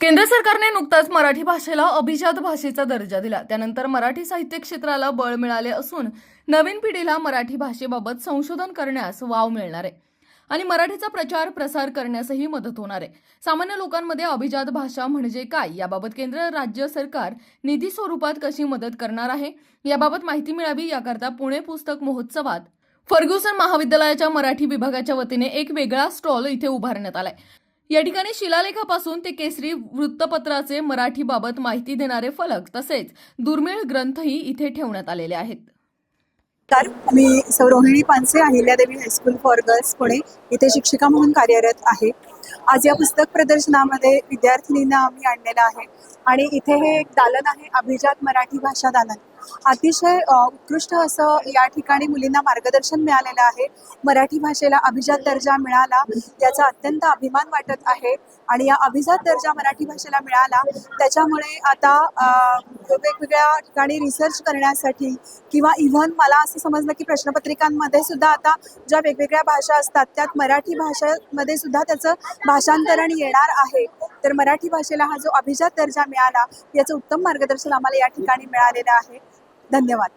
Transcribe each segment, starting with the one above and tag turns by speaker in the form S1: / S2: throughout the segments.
S1: केंद्र सरकारने नुकताच मराठी भाषेला अभिजात भाषेचा दर्जा दिला. त्यानंतर मराठी साहित्य क्षेत्राला बळ मिळाले असून नवीन पिढीला मराठी भाषेबाबत संशोधन करण्यास वाव मिळणार आहे. आणि मराठीचा प्रचार प्रसार करण्यासही मदत होणार आहे. सामान्य लोकांमध्ये अभिजात भाषा म्हणजे काय? याबाबत केंद्र राज्य सरकार निधी स्वरूपात कशी मदत करणार आहे? याबाबत माहिती मिळावी याकरता पुणे पुस्तक महोत्सवात फर्ग्युसन महाविद्यालयाच्या मराठी विभागाच्या वतीने एक वेगळा स्टॉल इथे उभारण्यात आलाय. या ठिकाणी शिलालेखापासून ते केसरी वृत्तपत्राचे मराठीबाबत माहिती देणारे फलक तसेच दुर्मिळ ग्रंथही इथे ठेवण्यात आलेले आहेत.
S2: तर मी Sau Rohini Panse Ahilyadevi high school for girls Pune इथे शिक्षिका म्हणून कार्यरत आहे. आज या पुस्तक प्रदर्शनामध्ये विद्यार्थिनींना आम्ही आणलेलं आहे. आणि इथे हे एक दालन आहे अभिजात मराठी भाषा दालन. अतिशय उत्कृष्ट असं या ठिकाणी मुलींना मार्गदर्शन मिळालेलं आहे. मराठी भाषेला अभिजात दर्जा मिळाला याचा अत्यंत अभिमान वाटत आहे. आणि या अभिजात दर्जा मराठी भाषेला मिळाला त्याच्यामुळे आता वेगवेगळ्या ठिकाणी रिसर्च करण्यासाठी किंवा इव्हन मला असं समजलं की प्रश्नपत्रिकांमध्ये सुद्धा आता ज्या वेगवेगळ्या भाषा असतात त्यात मराठी भाषेमध्ये सुद्धा त्याचं भाषांतरण येणार आहे तर मराठी भाषेला हा जो अभिजात दर्जा मिळाला याचं उत्तम मार्गदर्शन आम्हाला या ठिकाणी मिळालेलं आहे. धन्यवाद.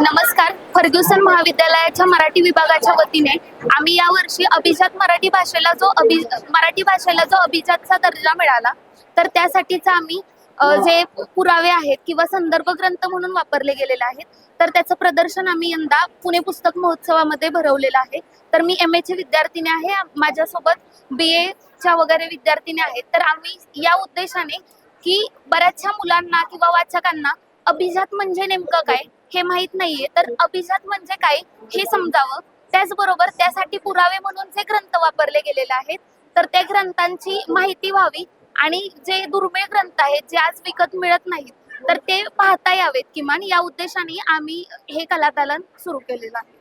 S3: नमस्कार. फर्ग्युसन महाविद्यालयाच्या मराठी विभागाच्या वतीने आम्ही यावर्षी अभिजात मराठी भाषेला जो अभि मराठी भाषेला जो अभिजातचा दर्जा मिळाला तर त्यासाठीचा आम्ही जे पुरावे आहेत किंवा संदर्भ ग्रंथ म्हणून वापरले गेलेले आहेत तर त्याचं प्रदर्शन आम्ही यंदा पुणे पुस्तक महोत्सवामध्ये भरवलेलं आहे. तर मी एम एची विद्यार्थिनी आहे माझ्यासोबत बी एच्या वगैरे विद्यार्थिनी आहेत. तर आम्ही या उद्देशाने की बऱ्याचशा मुलांना किंवा वाचकांना अभिजात म्हणजे नेमकं काय हे माहीत नाहीये. तर अभिजात म्हणजे काय हे समजावं. त्याचबरोबर त्यासाठी पुरावे म्हणून जे ग्रंथ वापरले गेलेले आहेत तर त्या ग्रंथांची माहिती व्हावी. आणि जे दुर्मिळ ग्रंथ आहेत जे आज विकत मिळत नाहीत तर ते पाहता यावेत किमान. या उद्देशाने आम्ही हे कलादालन सुरू केलेलं आहे.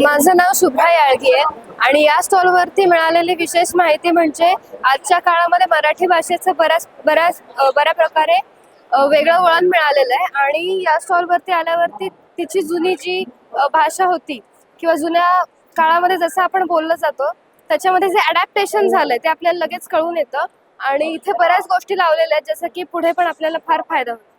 S4: माझं नाव शुभ्रा याळगी आहे आणि या स्टॉलवरती मिळालेली विशेष माहिती म्हणजे आजच्या काळामध्ये मराठी भाषेचं बऱ्याच बऱ्याच बऱ्या प्रकारे वेगळं वळण मिळालेलं आहे आणि या स्टॉलवरती आल्यावरती तिची जुनी जी भाषा होती किंवा जुन्या काळामध्ये जसं आपण बोललं जातो त्याच्यामध्ये जे अडॅप्टेशन झालंय ते आपल्याला लगेच कळून येतं. आणि इथे बऱ्याच गोष्टी लावलेल्या आहेत जसं की पुढे पण आपल्याला फार फायदा होतो